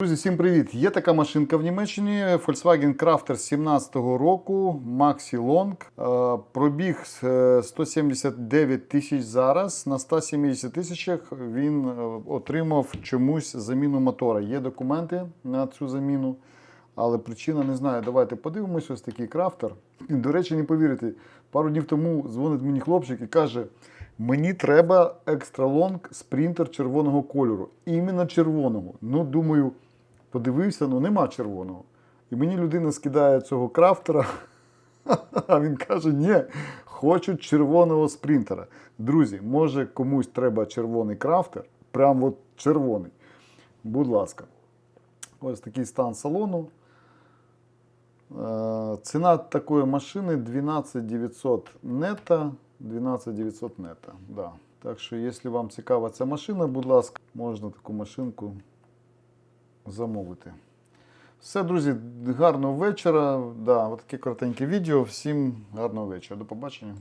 Друзі, всім привіт! Є така машинка в Німеччині Volkswagen Crafter 17-го року Maxi Long. Е, Пробіг е, 179 тисяч зараз. На 170 тисячах він е, отримав чомусь заміну мотора. Є документи на цю заміну, але причина не знаю. Давайте подивимось. Ось такий крафтер. До речі, не повірите, пару днів тому дзвонить мені хлопчик і каже. Мені треба екстра лонг спринтер червоного кольору. Іменно червоного. Ну, думаю, подивився, ну нема червоного. І мені людина скидає цього крафтера, а він каже: ні, хочу червоного спринтера. Друзі, може комусь треба червоний крафтер, прям от червоний. Будь ласка. Ось такий стан салону. Е, Ціна такої машини 12 900 нета. 12 900 нета. Да. Так що, якщо вам цікава ця машина, будь ласка, можна таку машинку замовити. Все, друзі, гарного вечора. Да, от таке коротеньке відео. Всім гарного вечора. До побачення.